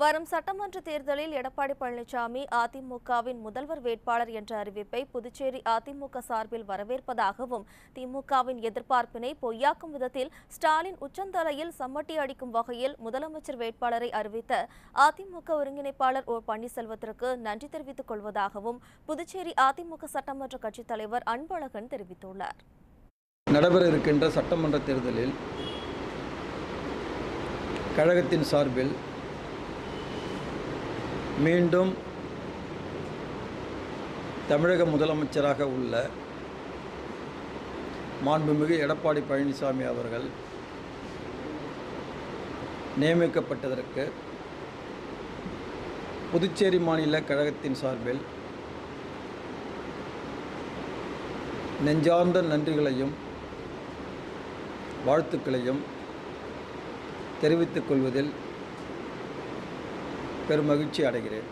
வரும் சட்டமன்ற தேர்தலில் எடப்பாடி பழனிசாமி அதிமுகவின் முதல்வர் வேட்பாளர் என்ற அறிவிப்பை புதுச்சேரி அதிமுக சார்பில் வரவேற்பதாகவும் திமுகவின் எதிர்பார்ப்பினை பொய்யாக்கும் விதத்தில் ஸ்டாலின் உச்சந்தலையில் சம்மட்டி அடிக்கும் வகையில் முதலமைச்சர் வேட்பாளரை அறிவித்த அதிமுக ஒருங்கிணைப்பாளர் ஓ பன்னீர்செல்வத்திற்கு நன்றி தெரிவித்துக் கொள்வதாகவும் புதுச்சேரி அதிமுக சட்டமன்ற கட்சித் தலைவர் அன்பழகன் தெரிவித்துள்ளார். நடைபெற இருக்கின்ற சட்டமன்ற தேர்தலில் கழகத்தின் சார்பில் மீண்டும் தமிழக முதலமைச்சராக உள்ள மாண்புமிகு எடப்பாடி பழனிசாமி அவர்கள் நியமிக்கப்பட்டதற்கு புதுச்சேரி மாநில கழகத்தின் சார்பில் நெஞ்சார்ந்த நன்றிகளையும் வாழ்த்துக்களையும் தெரிவித்துக் கொள்வதில் பெருமகிழ்ச்சி அடைகிறேன்.